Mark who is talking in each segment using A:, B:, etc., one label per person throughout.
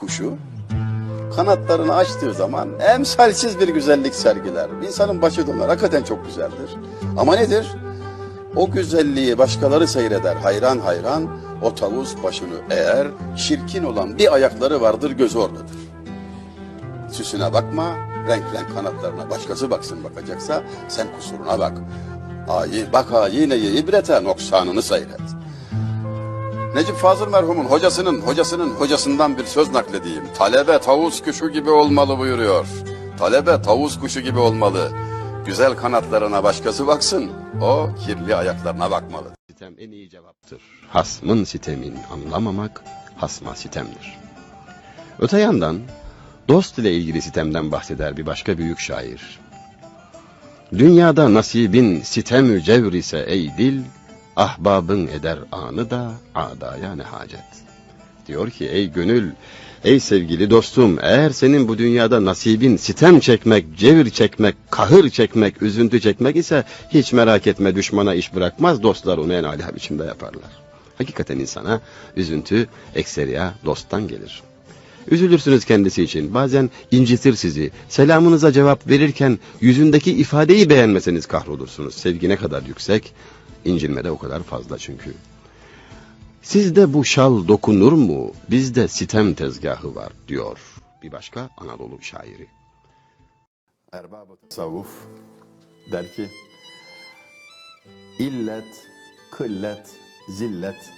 A: kuşu kanatlarını açtığı zaman emsalsiz bir güzellik sergiler. İnsanın başı döner. Hakikaten çok güzeldir. Ama nedir? O güzelliği başkaları seyreder hayran hayran. O tavus başını eğer çirkin olan bir ayakları vardır gözü oradadır. Süsüne bakma, renk renk kanatlarına başkası baksın bakacaksa sen kusuruna bak. Ayi, bak ayineyi ibrete noksanını seyret. Necip Fazıl merhumun hocasının hocasının hocasından bir söz nakledeyim. Talebe tavus kuşu gibi olmalı buyuruyor. Talebe tavus kuşu gibi olmalı. Güzel kanatlarına başkası baksın, o kirli ayaklarına bakmalı.
B: Sitem en iyi cevaptır. Hasmın sitemin anlamamak hasma sitemdir. Öte yandan dost ile ilgili sitemden bahseder bir başka büyük şair. Dünyada nasibin sitem cevr ise ey dil, ahbabın eder anı da adaya ne hacet. Diyor ki ey gönül, ey sevgili dostum eğer senin bu dünyada nasibin sitem çekmek, cevir çekmek, kahır çekmek, üzüntü çekmek ise hiç merak etme düşmana iş bırakmaz dostlar onu en âli biçimde yaparlar. Hakikaten insana üzüntü ekseriya dosttan gelir. Üzülürsünüz kendisi için. Bazen incitir sizi. Selamınıza cevap verirken yüzündeki ifadeyi beğenmeseniz kahrolursunuz. Sevgi ne kadar yüksek, incinme de o kadar fazla çünkü. Sizde bu şal dokunur mu? Bizde sitem tezgahı var diyor bir başka Anadolu şairi.
A: Erbab-ı tasavvuf der ki illet, kıllet, zillet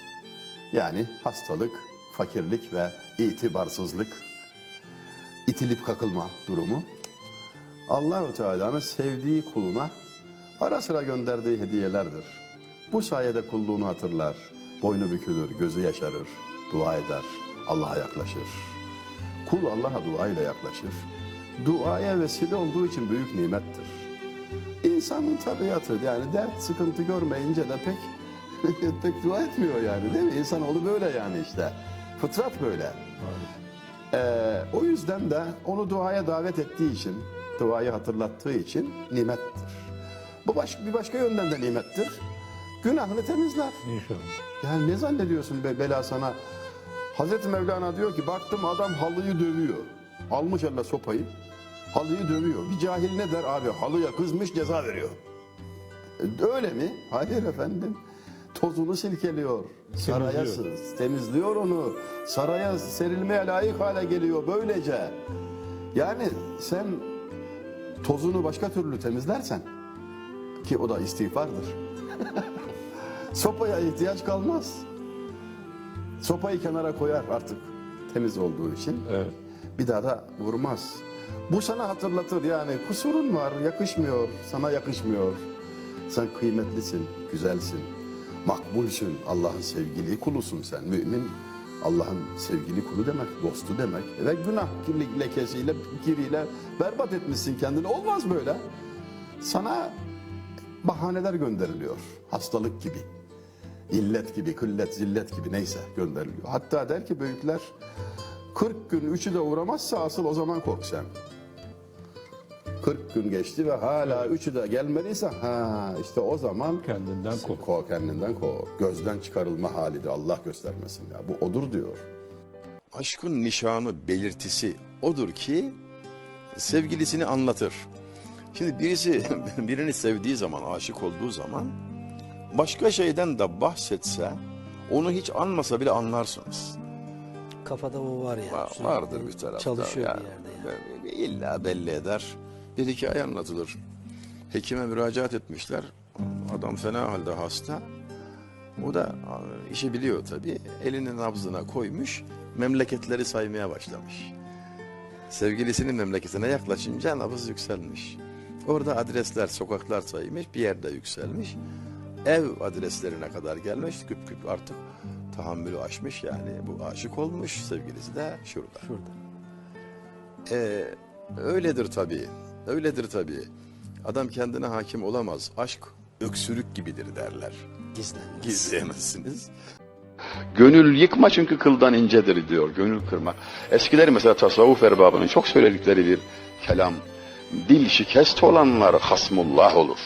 A: yani hastalık, fakirlik ve itibarsızlık, itilip kakılma durumu Allahu Teala'nın sevdiği kuluna ara sıra gönderdiği hediyelerdir. Bu sayede kulluğunu hatırlar, boynu bükülür, gözü yaşarır, dua eder, Allah'a yaklaşır. Kul Allah'a duayla yaklaşır. Duaya vesile olduğu için büyük nimettir. İnsanın tabiatı yani dert sıkıntı görmeyince de pek pek dua etmiyor yani değil mi? İnsanoğlu böyle yani işte. Fıtrat böyle. Ee, o yüzden de onu duaya davet ettiği için, duayı hatırlattığı için nimettir. Bu baş, bir başka yönden de nimettir. Günahını temizler.
C: İnşallah.
A: Yani ne zannediyorsun be bela sana? Hazreti Mevlana diyor ki baktım adam halıyı dövüyor. Almış eline sopayı. Halıyı dövüyor. Bir cahil ne der abi? Halıya kızmış ceza veriyor. E, Öyle mi? Hayır efendim. Tozunu silkeliyor. Saraya
C: Temizliyor.
A: onu. Saraya serilmeye layık hale geliyor böylece. Yani sen tozunu başka türlü temizlersen ki o da istiğfardır. Sopaya ihtiyaç kalmaz. Sopayı kenara koyar artık temiz olduğu için.
C: Evet.
A: Bir daha da vurmaz. Bu sana hatırlatır yani kusurun var, yakışmıyor, sana yakışmıyor. Sen kıymetlisin, güzelsin, makbulsün, Allah'ın sevgili kulusun sen. Mümin Allah'ın sevgili kulu demek, dostu demek. Ve günah lekesiyle, kiriyle berbat etmişsin kendini. Olmaz böyle. Sana bahaneler gönderiliyor. Hastalık gibi. İllet gibi, kıllet, zillet gibi neyse gönderiliyor. Hatta der ki büyükler 40 gün üçü de uğramazsa asıl o zaman kork sen. 40 gün geçti ve hala üçü de gelmediyse ha işte o zaman
C: Kendinden kork.
A: kork. Kendinden kork. Gözden çıkarılma hali de Allah göstermesin ya. Bu odur diyor.
D: Aşkın nişanı belirtisi odur ki sevgilisini anlatır. Şimdi birisi birini sevdiği zaman, aşık olduğu zaman başka şeyden de bahsetse onu hiç anmasa bile anlarsınız.
E: Kafada o var ya.
D: Va-
E: sürekli
D: Vardır bir tarafta.
E: Çalışıyor
D: yani.
E: bir yerde ya.
D: Böyle İlla belli eder. Bir hikaye anlatılır. Hekime müracaat etmişler. Adam fena halde hasta. O da a, işi biliyor tabii. Elini nabzına koymuş. Memleketleri saymaya başlamış. Sevgilisinin memleketine yaklaşınca nabız yükselmiş. Orada adresler, sokaklar saymış. Bir yerde yükselmiş. Ev adreslerine kadar gelmiş. Küp küp artık tahammülü aşmış yani. Bu aşık olmuş. Sevgilisi de şurada.
E: Şurada.
D: Ee, öyledir tabii. Öyledir tabii. Adam kendine hakim olamaz. Aşk öksürük gibidir derler.
E: Gizlenmez.
D: Gizleyemezsiniz.
A: Gönül yıkma çünkü kıldan incedir diyor. Gönül kırmak. Eskileri mesela tasavvuf erbabının çok söyledikleri bir kelam. Dil şikest olanlar hasmullah olur.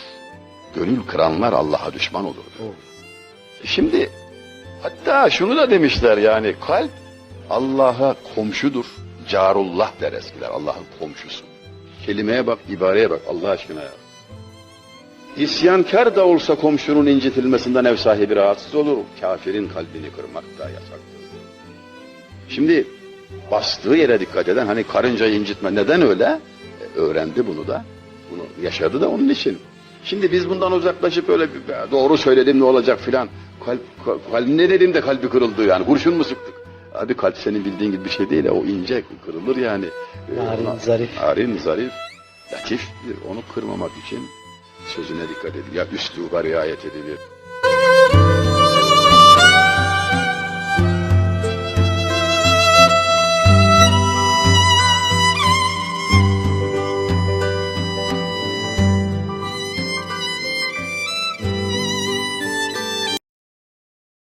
A: Gönül kıranlar Allah'a düşman olur. Şimdi hatta şunu da demişler yani kalp Allah'a komşudur. Carullah der eskiler. Allah'ın komşusu. Kelimeye bak, ibareye bak Allah aşkına ya. İsyankar da olsa komşunun incitilmesinden ev sahibi rahatsız olur. Kafirin kalbini kırmak da yasaktır. Şimdi bastığı yere dikkat eden hani karıncayı incitme neden öyle? E, öğrendi bunu da. Bunu yaşadı da onun için. Şimdi biz bundan uzaklaşıp öyle bir, "Ya doğru söyledim ne olacak filan. Kalp, kalp, ne dedim de kalbi kırıldı yani kurşun mu sıktık? Abi kalp senin bildiğin gibi bir şey değil. O ince kırılır yani. E,
E: Narin,
A: ona-
E: zarif.
A: Narin, zarif, latiftir. Onu kırmamak için sözüne dikkat edilir. Ya üsluba riayet edilir.